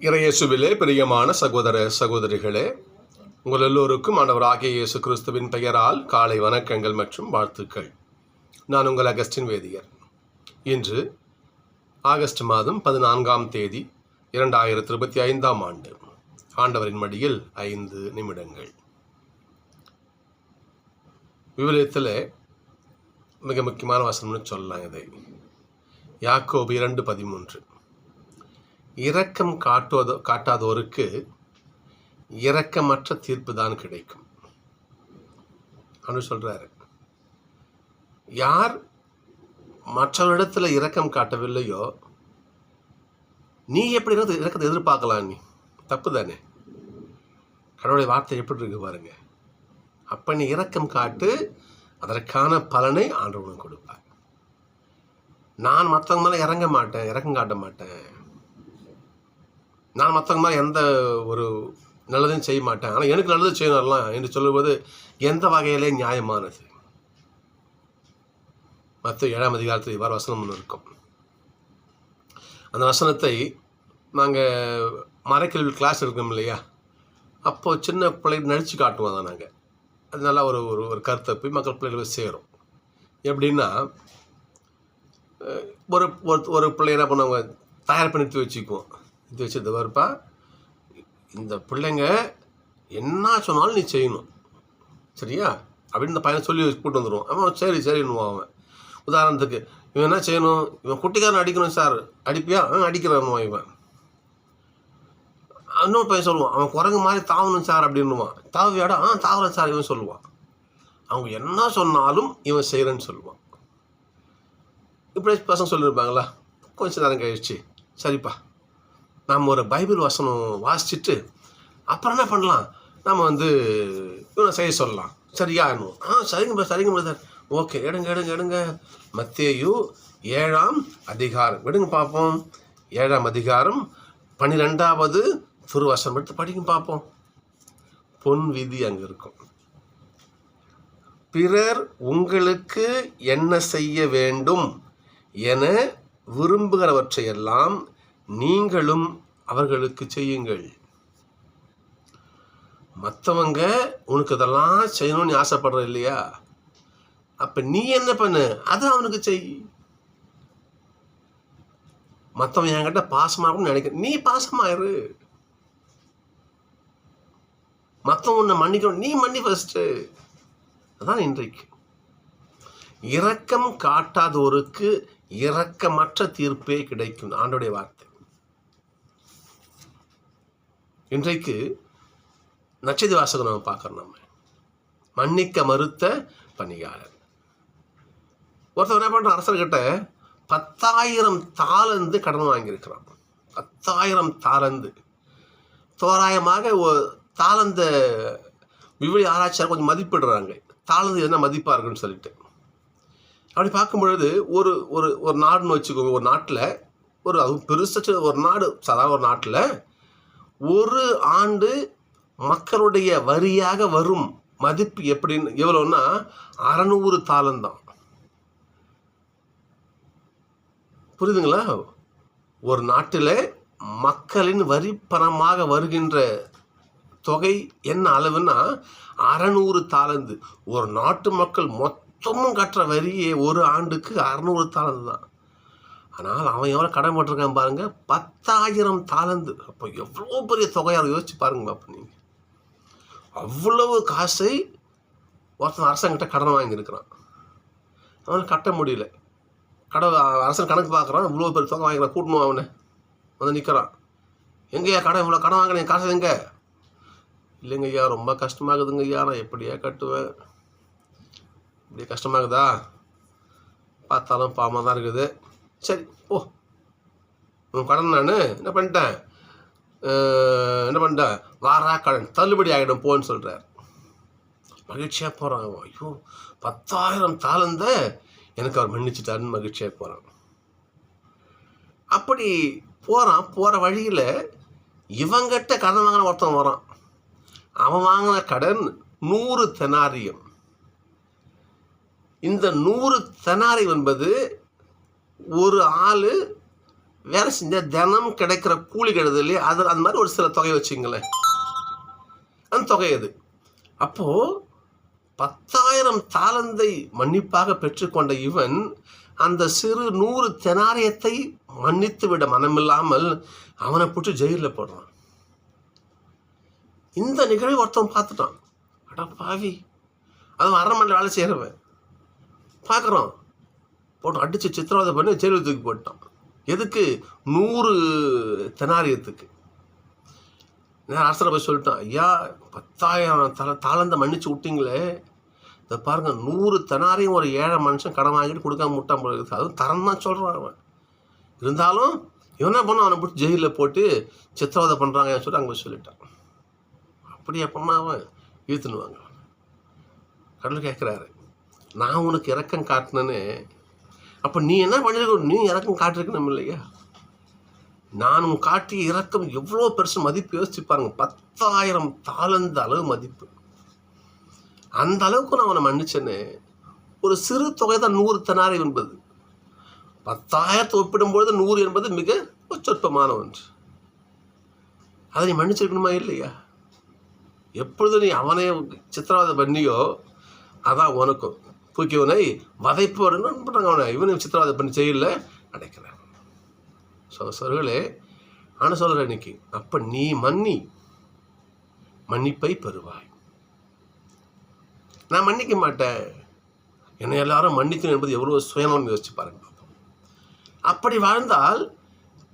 இறையேசுவிலே பிரியமான சகோதர சகோதரிகளே உங்கள் எல்லோருக்கும் ஆண்டவர் ஆகிய இயேசு கிறிஸ்துவின் பெயரால் காலை வணக்கங்கள் மற்றும் வாழ்த்துக்கள். நான் உங்கள் அகஸ்டின் வேதியர். இன்று ஆகஸ்ட் மாதம் பதினான்காம் தேதி இரண்டாயிரத்தி இருபத்தி ஐந்தாம் ஆண்டு. ஆண்டவரின் மடியில் ஐந்து நிமிடங்கள். விவிலியத்தில் மிக முக்கியமான வசனம்னு சொல்லலாம் இதை. யாக்கோபு இரண்டு பதிமூன்று. இரக்கம் காட்டுவதோ காட்டாதோருக்கு இரக்கமற்ற தீர்ப்பு தான் கிடைக்கும். அப்படின்னு சொல்றாரு. யார் மற்றவரிடத்தில் இரக்கம் காட்டவில்லையோ நீ எப்படி இறக்கத்தை இரக்கத்தை எதிர்பார்க்கலாம் நீ? தப்பு தானே கடவுளுடைய வார்த்தை எப்படி இருக்கு பாருங்க. அப்போ நீ இரக்கம் காட்டு அதற்கான பலனை ஆண்டவனுக்கு கொடுப்பார். நான் மற்றவங்க மேலே இறங்க மாட்டேன் இறக்கம் காட்ட மாட்டேன். நான் மற்றவங்க மாதிரி எந்த ஒரு நல்லதையும் செய்ய மாட்டேன். ஆனால் எனக்கு நல்லது செய்யணும்லாம் என்று சொல்லும்போது எந்த வகையிலே நியாயமானது? மற்ற ஏழாம் அதிகாரத்தில் இவ்வாறு வசனம் ஒன்று இருக்கும். அந்த வசனத்தை நாங்கள் மறைக்கல்வி கிளாஸ் இருக்கோம் இல்லையா? அப்போது சின்ன பிள்ளைகள் நடித்து காட்டுவோம் தான் நாங்கள் அது நல்லா ஒரு ஒரு ஒரு கருத்தை போய் மக்கள் பிள்ளைகளுக்கு சேரும். எப்படின்னா ஒரு ஒரு ஒரு பிள்ளை என்ன பண்ணுவாங்க? தயார் பண்ணி வச்சுக்குவோம். இது வச்சு வருப்பா இந்த பிள்ளைங்க என்ன சொன்னாலும் நீ செய்யணும். சரியா? அப்படின்னு இந்த பையனை சொல்லி கூட்டு வந்துடுவோம் அவன் சரி சரின்னுவான் அவன். உதாரணத்துக்கு இவன் என்ன செய்யணும்? இவன் குட்டிக்காரன் அடிக்கணும் சார். அடிப்பியா? அவன் அடிக்கிறான்னுவான் இவன். இன்னொரு பையன் சொல்லுவான் அவன் குரங்கு மாதிரி தாவணும் சார் அப்படின்னுவான். தாவியாடா? ஆ தாவரன் சார் இவன் சொல்லுவான். அவங்க என்ன சொன்னாலும் இவன் செய்கிறேன்னு சொல்லுவான். இப்படி பசங்க சொல்லியிருப்பாங்களா? கொஞ்சம் நேரம் கழிச்சு. சரிப்பா. நாம் ஒரு பைபிள் வசனம் வாசிச்சுட்டு அப்புறம் என்ன பண்ணலாம்? நம்ம வந்து இவனை செய்ய சொல்லலாம். சரியா? ஆ சரிங்க சரிங்க பிரதர் ஓகே எடுங்க எடுங்க எடுங்க. மத்தேயு ஏழாம் அதிகாரம். விடுங்க பார்ப்போம். ஏழாம் அதிகாரம் பன்னிரெண்டாவது திருவசனம். எடுத்து படிங்க பார்ப்போம். பொன் விதி அங்கே இருக்கும். பிறர் உங்களுக்கு என்ன செய்ய வேண்டும் என விரும்புகிறவற்றையெல்லாம் நீங்களும் அவர்களுக்கு செய்யுங்கள். மற்றவங்க உனக்கு இதெல்லாம் செய்யணும்னு ஆசைப்படுற இல்லையா? அப்ப நீ என்ன பண்ணு? அதை அவனுக்கு செய். மற்றவன் என்கிட்ட பாசமாகணும்னு நினைக்க நீ பாசமாயிரு மற்றவன் உன்னை மன்னிக்கணும். நீ மன்னி ஃபஸ்ட்டு அதான் இன்றைக்கு. இரக்கம் காட்டாதோருக்கு இரக்கமற்ற தீர்ப்பே கிடைக்கும். ஆண்டோடைய வார்த்தை. இன்றைக்கு நச்சதி வாசகம் நம்ம பார்க்குறோம் நம்ம. மன்னிக்க மறுத்த பணியாளர். ஒருத்தர் என்ன பண்ணுற அரசர்கிட்ட பத்தாயிரம் தாளந்து கடன் வாங்கியிருக்கிறான். பத்தாயிரம் தாளந்து. தோராயமாக தாளந்த விவிலி ஆராய்ச்சியார் கொஞ்சம் மதிப்பிடுறாங்க. தாளந்து என்ன மதிப்பாக இருக்குன்னு சொல்லிட்டு. அப்படி பார்க்கும் பொழுது ஒரு ஒரு ஒரு நாடுன்னு வச்சுக்கோங்க. ஒரு நாட்டில் ஒரு அதுவும் பெருசு ஒரு நாடு சாதாரண ஒரு நாட்டில் ஒரு ஆண்டு மக்களுடைய வரியாக வரும் மதிப்பு எப்படின்னு எவ்வளோன்னா அறநூறு தாளந்தான் புரியுதுங்களா? ஒரு நாட்டில் மக்களின் வரி பணமாக வருகின்ற தொகை என்ன அளவுன்னா அறநூறு தாளந்து. ஒரு நாட்டு மக்கள் மொத்தமும் கட்டுற வரியே ஒரு ஆண்டுக்கு அறநூறு தாளந்து தான் ஆனால் அவன் எவ்வளோ கடன் போட்டிருக்கான் பாருங்கள் பத்தாயிரம் தாளந்து அப்போ எவ்வளோ பெரிய தொகையாக யோசிச்சு பாருங்க அப்போ நீங்கள் அவ்வளவு காசை ஒருத்தன் அரசாங்கிட்ட கடன் வாங்கியிருக்கிறான். அவனால் கட்ட முடியல. கடை அரசன் கணக்கு பார்க்குறான் இவ்வளோ பெரிய தொகை வாங்கிக்கிறான் கூட்டணும் அவனை. வந்து நிற்கிறான் எங்கேயா கடன் இவ்வளோ கடன் வாங்கினேன் காசு எங்க? இல்லைங்க ஐயா ரொம்ப கஷ்டமாகுதுங்க ஐயா நான் எப்படியா கட்டுவேன்? இப்படி கஷ்டமாகுதா? பார்த்தாலும் பாவமாக தான் இருக்குது. சரி ஓ உன் கடன் நான் என்ன பண்ணிட்டேன்? என்ன பண்ணிட்டேன் வாரா கடன் தள்ளுபடி ஆகிடும் போன்னு சொல்கிறார் மகிழ்ச்சியாக போகிறான் ஐயோ பத்தாயிரம் தாளந்த எனக்கு அவர் மன்னிச்சுட்டாருன்னு மகிழ்ச்சியாக போகிறான் அப்படி போகிறான் போகிற வழியில் இவங்கிட்ட கடன் வாங்கின ஒருத்தன் வரான். அவன் வாங்கின கடன் நூறு தெனாரியம். இந்த நூறு தெனாரியம் என்பது ஒரு ஆள் வேலை செஞ்சால் தினம் கிடைக்கிற கூலி கிடையாது இல்லையா? அதில் அந்த மாதிரி ஒரு சில தொகை வச்சுங்களேன் அந்த தொகை அது அப்போது பத்தாயிரம் தாளந்தை மன்னிப்பாக பெற்றுக்கொண்ட இவன் அந்த சிறு நூறு தெனாரியத்தை மன்னித்து விட மனமில்லாமல் அவனை போட்டு ஜெயிலில் போடுறான். இந்த நிகழ்வு ஒருத்தன் பார்த்துட்டான். அட பாவி அதுவும் அரண்மனையில் வேலை செய்கிறவன் பார்க்குறோம். போட்டு அடித்து சித்திரவதை பண்ணி ஜெயிலில் தூக்கி போட்டான் எதுக்கு? நூறு தெனாரியத்துக்கு. நான் அரசரை போய் சொல்லிட்டான் ஐயா பத்தாயிரம் தல தாளந்த மன்னிச்சு விட்டிங்களே. இதை பாருங்க நூறு தெனாரியும் ஒரு ஏழை மனுஷன் கடன் வாங்கிட்டு கொடுக்காம முட்டாம போல இருக்குது அதுவும் தரம் தான் சொல்கிறான் அவன். இருந்தாலும் இவன் என்ன பண்ண அவனை பிடிச்சி ஜெயிலில் போட்டு சித்திரவதை பண்ணுறாங்க சொல்லி அங்கே போய் சொல்லிட்டான். அப்படி அப்பமா அவன் இழுத்துனுவாங்க கடவுள் கேட்குறாரு நான் உனக்கு இறக்கம் காட்டினேன்னு அப்போ நீ என்ன பண்ணிருக்க நீ இறக்கம் காட்டிருக்கணும் இல்லையா. நானும் காட்டிய இறக்கம் எவ்வளோ பெருசு மதிப்பு? யோசிச்சு பாருங்க. பத்தாயிரம் தாளந்த அளவு மதிப்பு. அந்த அளவுக்கு நான் அவனை மன்னிச்சேன்னு ஒரு சிறு தொகை தான் நூறு தெனாரை என்பது. பத்தாயிரத்தை ஒப்பிடும்பொழுது நூறு என்பது மிக சொற்பமான ஒன்று. அதை நீ மன்னிச்சிருக்கணுமா இல்லையா? எப்பொழுது நீ அவனை சித்திரவதை பண்ணியோ அதான் உனக்கும். தூக்கியவனை என்ன பண்ணுறாங்க அவனை. இவனை சித்திரவதை பண்ணி செய்யல அடைக்கிறான். ஸோ சொல்களே ஆனால் சொல்கிறேன் இன்னைக்கு அப்போ நீ மன்னி மன்னிப்பை பெறுவாய். நான் மன்னிக்க மாட்டேன். என்னை எல்லாரும் மன்னிக்கணும் என்பது எவ்வளோ சுயநலம் யோசிச்சு பாருங்க. அப்படி வாழ்ந்தால்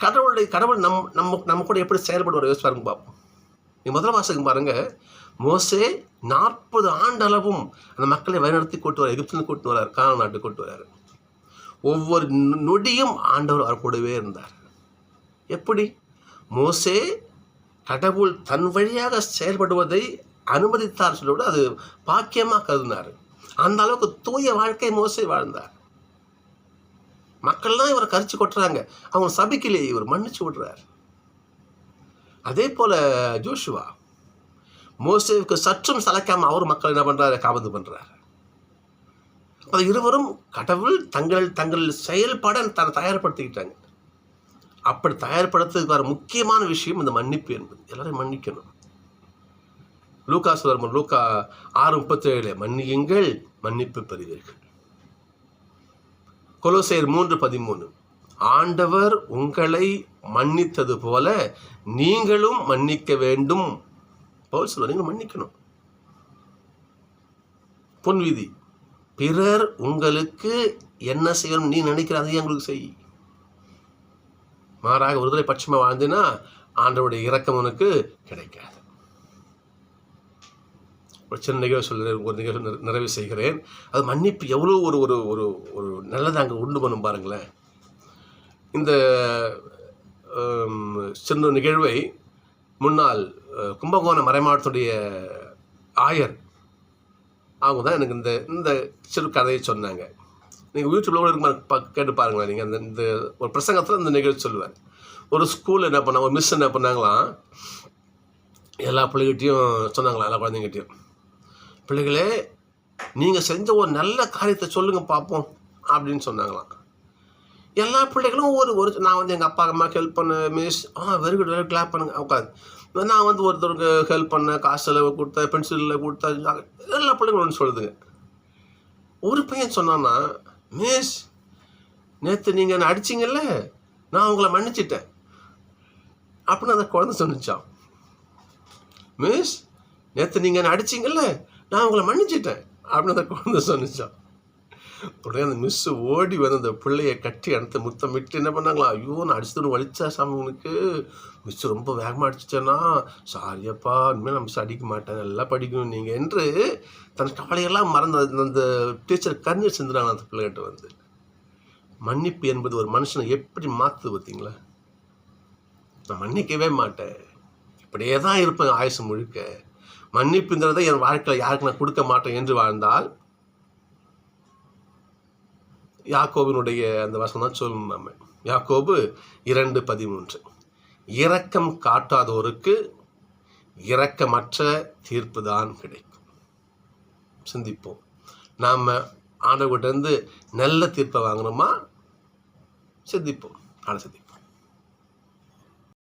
கடவுளுடைய கடவுள் நம் நம்ம நம்ம கூட எப்படி செயல்படுவார் யோசிச்சு பாருங்க பார்ப்போம் நீ முதல் வாசகம் பாருங்க. மோசே நாற்பது ஆண்டளவும் அந்த மக்களை வழிநடத்தி கூட்டு வர எகிப்தில் கூட்டு வரார் கான நாட்டுக்கு கூட்டு வரார். ஒவ்வொரு நொடியும் ஆண்டவர் அவர் கூடவே இருந்தார். எப்படி? மோசே கடவுள் தன் வழியாக செயல்படுவதை அனுமதித்தார் சொல்லி அது பாக்கியமாக கருதினார். அந்த அளவுக்கு தூய வாழ்க்கை மோசே வாழ்ந்தார். மக்கள்லாம் இவரை கரிச்சு கொட்டுறாங்க. அவங்க சபிக்கலையே இவர் மன்னிச்சு விடுறார். அதே போல ஜோஷுவா மோசேவுக்கு சற்றும் சலைக்காமல் அவர் மக்கள் என்ன பண்றாரு? காபந்து பண்றாரு. அது இருவரும் கடவுள் தங்கள் தங்கள் செயல்பாட தன்னை தயார்படுத்திக்கிட்டாங்க. அப்படி தயார்படுத்துறதுக்கு வர முக்கியமான விஷயம் இந்த மன்னிப்பு என்பது. எல்லாரையும் மன்னிக்கணும். லூக்கா சுவர்மன் லூக்கா ஆறு முப்பத்தேழு மன்னியுங்கள் மன்னிப்பு பெறுவீர்கள். கொலோசையர் மூன்று பதிமூணு. ஆண்டவர் உங்களை மன்னித்தது போல நீங்களும் மன்னிக்க வேண்டும். பவுல் சொல்லுவார் நீங்கள் மன்னிக்கணும். பொன்விதி பிறர் உங்களுக்கு என்ன செய்யணும் நீ நினைக்கிற அதையும் உங்களுக்கு செய். மாறாக ஒருதலை பட்சமாக வாழ்ந்தினா ஆண்டவருடைய இரக்கம் உனக்கு கிடைக்காது. ஒரு சின்ன நிகழ்வு சொல்ல ஒரு நிகழ்வு நிறைவு செய்கிறேன். அது மன்னிப்பு எவ்வளோ ஒரு ஒரு ஒரு ஒரு நல்லதை அங்கே உண்டு பண்ணும் பாருங்களேன். இந்த ஹம், சின்ன நிகழ்வை முன்னாள் கும்பகோணம் மறைமாவட்டத்துடைய ஆயர் அவங்க தான் எனக்கு இந்த இந்த சிறு கதையை சொன்னாங்க. நீங்கள் யூடியூப்ல கூட இருக்க பா- கேட்டு பாருங்களேன் நீங்கள் அந்த இந்த ஒரு பிரசங்கத்தில் இந்த நிகழ்ச்சி சொல்லுவேன் ஒரு ஸ்கூலில் என்ன பண்ணாங்க ஒரு மிஸ் என்ன பண்ணாங்களாம் எல்லா பிள்ளைகிட்டையும் சொன்னாங்களா எல்லா குழந்தைங்கிட்டையும் பிள்ளைகளே நீங்கள் செஞ்ச ஒரு நல்ல காரியத்தை சொல்லுங்கள் பார்ப்போம் அப்படின்னு சொன்னாங்களாம். எல்லா பிள்ளைகளும் ஒரு ஒரு நான் வந்து எங்கள் அப்பா அம்மாவுக்கு ஹெல்ப் பண்ண மிஸ் ஆ வெரி குட் வெரி கிளாப் பண்ணுங்க. உட்காந்து நான் வந்து ஒருத்தருக்கு ஹெல்ப் பண்ணேன் காசு செலவு கொடுத்தேன் பென்சிலில் கொடுத்தேன் எல்லா பிள்ளைங்களும் ஒன்று சொல்லுதுங்க. ஒரு பையன் சொன்னான்னா மிஸ் நேற்று நீங்கள் என்னை அடிச்சிங்கல்ல? நான் உங்களை மன்னிச்சிட்டேன். அப்படின்னு அந்த குழந்தை சொன்னிச்சான். மிஸ் நேற்று நீங்கள் என்னை அடிச்சிங்கல்ல? நான் உங்களை மன்னிச்சிட்டேன். அப்படின்னு அந்த குழந்தை சொன்னிச்சான். உடனே அந்த மிஸ்ஸு ஓடி வந்து அந்த பிள்ளையை கட்டி அடுத்து முத்தமிட்டு என்ன பண்ணாங்களா? ஐயோ நான் அடிச்சதுன்னு வலிச்சா சாமி உனக்கு? மிஸ் ரொம்ப வேகமாக அடிச்சிட்டேன்னா சாரியப்பா இனிமேல் நான் மிஸ் அடிக்க மாட்டேன். நல்லா படிக்கணும் நீங்கள் என்று தன் கவலையெல்லாம் மறந்து அந்த- டீச்சர் கண்ணீர் சிந்துனாங்க அந்த பிள்ளைகிட்ட வந்து. மன்னிப்பு என்பது ஒரு மனுஷனை எப்படி மாற்றுது பார்த்தீங்களா? நான் மன்னிக்கவே மாட்டேன். இப்படியே தான் இருப்பேன் ஆயுசு முழுக்க. மன்னிப்புங்கிறத என் வாழ்க்கையில் யாருக்கு நான் கொடுக்க மாட்டேன் என்று வாழ்ந்தால் யாக்கோபினுடைய அந்த வசனம் தான் சொல்லணும் நம்ம. யாக்கோபு இரண்டு பதிமூன்று. இரக்கம் காட்டாதோருக்கு இரக்கமற்ற தீர்ப்பு தான் கிடைக்கும். சிந்திப்போம். நாம் ஆண்டவர்கிட்ட இருந்து நல்ல தீர்ப்பை வாங்கணுமா? சிந்திப்போம். ஆன சிந்திப்போம்